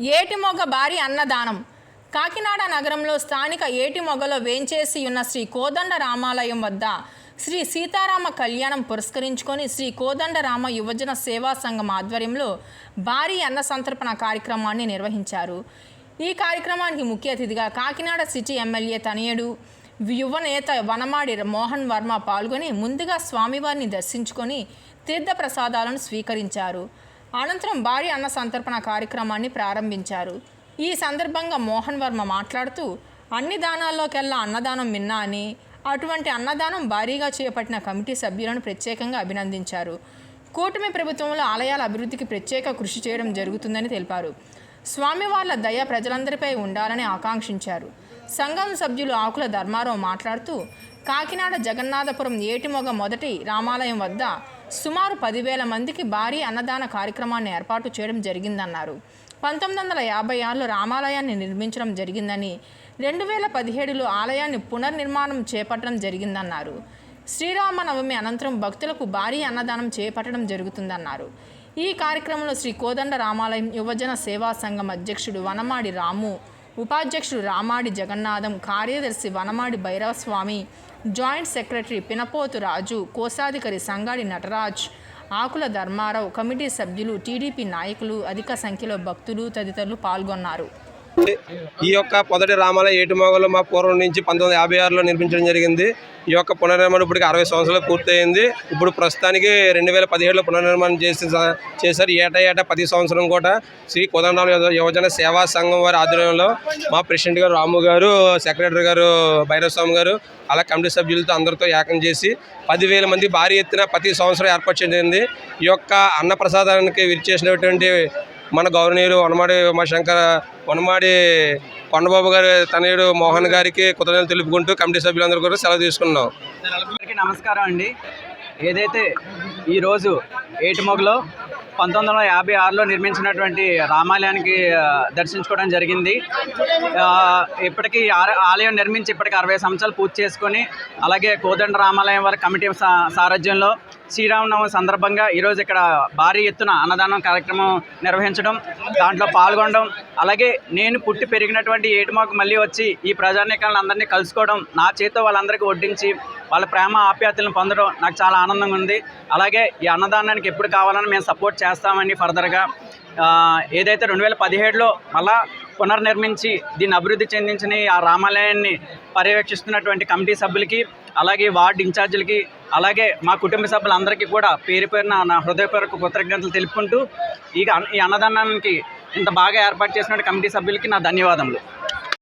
ఏటిమొగ భారీ అన్నదానం. కాకినాడ నగరంలో స్థానిక ఏటిమొగలో వేంచేసి ఉన్న శ్రీ కోదండ రామాలయం వద్ద శ్రీ సీతారామ కళ్యాణం పురస్కరించుకొని శ్రీ కోదండరామ యువజన సేవా సంఘం ఆధ్వర్యంలో భారీ అన్న సంతర్పణ కార్యక్రమాన్ని నిర్వహించారు. ఈ కార్యక్రమానికి ముఖ్య అతిథిగా కాకినాడ సిటీ ఎమ్మెల్యే తనయుడు యువ నేత వనమాడి మోహన్ వర్మ పాల్గొని ముందుగా స్వామివారిని దర్శించుకొని తీర్థ ప్రసాదాలను స్వీకరించారు. అనంతరం భారీ అన్న సంతర్పణ కార్యక్రమాన్ని ప్రారంభించారు. ఈ సందర్భంగా మోహన్ వర్మ మాట్లాడుతూ అన్ని దానాల్లోకెల్లా అన్నదానం మిన్నా అని అటువంటి అన్నదానం భారీగా చేపట్టిన కమిటీ సభ్యులను ప్రత్యేకంగా అభినందించారు. కూటమి ప్రభుత్వంలో ఆలయాల అభివృద్ధికి ప్రత్యేక కృషి చేయడం జరుగుతుందని తెలిపారు. స్వామివార్ల దయ ప్రజలందరిపై ఉండాలని ఆకాంక్షించారు. సంఘం సభ్యులు ఆకుల ధర్మారావు మాట్లాడుతూ కాకినాడ జగన్నాథపురం ఏటిమొగ మొదటి రామాలయం వద్ద సుమారు పదివేల మందికి భారీ అన్నదాన కార్యక్రమాన్ని ఏర్పాటు చేయడం జరిగిందన్నారు. పంతొమ్మిది వందల యాభై ఆరులో రామాలయాన్ని నిర్మించడం జరిగిందని రెండు వేల పదిహేడులో ఆలయాన్ని పునర్నిర్మాణం చేపట్టడం జరిగిందన్నారు. శ్రీరామనవమి అనంతరం భక్తులకు భారీ అన్నదానం చేపట్టడం జరుగుతుందన్నారు. ఈ కార్యక్రమంలో శ్రీ కోదండ రామాలయం యువజన సేవా సంఘం అధ్యక్షుడు వనమాడి రాము ఉపాధ్యక్షుడు రామాడి జగన్నాథం కార్యదర్శి వనమాడి భైరవస్వామి జాయింట్ సెక్రటరీ పినపోతు రాజు కోశాధికారి సంగాడి నటరాజ్ ఆకుల ధర్మారావు కమిటీ సభ్యులు టీడీపీ నాయకులు అధిక సంఖ్యలో భక్తులు తదితరులు పాల్గొన్నారు. ఈ యొక్క మొదటి రామాలయ ఏటిమోగలు మా పూర్వం నుంచి పంతొమ్మిది యాభై ఆరులో నిర్మించడం జరిగింది. ఈ యొక్క పునర్నిర్మాణం ఇప్పటికి అరవై సంవత్సరాలు పూర్తయింది. ఇప్పుడు ప్రస్తుతానికి రెండు వేల పదిహేడులో పునర్నిర్మాణం చేసి చేశారు. ఏటా ఏటా ప్రతి సంవత్సరం కూడా శ్రీ కోదండరామ యువజన సేవా సంఘం వారి ఆధ్వర్యంలో మా ప్రెసిడెంట్ గారు రాము గారు సెక్రటరీ గారు భైరవస్వామి గారు అలా కమిటీ సభ్యులతో అందరితో ఏకం చేసి పదివేల మంది భారీ ఎత్తున ప్రతి సంవత్సరం ఏర్పాటు చేయడం ఈ యొక్క అన్నప్రసాదానికి విరిచేసినటువంటి మన గౌరవనీయులు వనమాడి ఉమాశంకర్ వనమాడి కొండబాబు గారి తనయుడు మోహన్ గారికి కృతజ్ఞతలు తెలుపుకుంటూ కమిటీ సభ్యులందరూ కూడా సెలవు తీసుకున్నాం. నమస్కారం అండి. ఏదైతే ఈరోజు ఏటిమొగలో పంతొమ్మిది వందల యాభై ఆరులో నిర్మించినటువంటి రామాలయానికి దర్శించుకోవడం జరిగింది. ఇప్పటికీ ఆలయం నిర్మించి ఇప్పటికి అరవై సంవత్సరాలు పూర్తి చేసుకొని అలాగే కోదండ రామాలయం వారి కమిటీ సా- సారథ్యంలో శ్రీరామనవమి సందర్భంగా ఈరోజు ఇక్కడ భారీ ఎత్తున అన్నదానం కార్యక్రమం నిర్వహించడం దాంట్లో పాల్గొనడం అలాగే నేను పుట్టి పెరిగినటువంటి ఏటిమాకు మళ్ళీ వచ్చి ఈ ప్రజానీకాలను అందరినీ కలుసుకోవడం నా చేతితో వాళ్ళందరికీ వడ్డించి వాళ్ళ ప్రేమ ఆప్యాయతలను పొందడం నాకు చాలా ఆనందంగా ఉంది. అలాగే ఈ అన్నదానానికి ఎప్పుడు కావాలని మేము సపోర్ట్ చేస్తామని ఫర్దర్గా. ఏదైతే రెండు వేల పదిహేడులో మళ్ళా పునర్నిర్మించి దీన్ని అభివృద్ధి చెందించిన ఈ ఆ రామాలయాన్ని పర్యవేక్షిస్తున్నటువంటి కమిటీ సభ్యులకి అలాగే వార్డు ఇన్ఛార్జీలకి అలాగే మా కుటుంబ సభ్యులందరికీ కూడా పేరు పేరున నా హృదయపూర్వక కృతజ్ఞతలు తెలుపుకుంటూ ఈ అన్న- ఈ అన్నదానానికి ఇంత బాగా ఏర్పాటు చేసిన కమిటీ సభ్యులకి నా ధన్యవాదములు.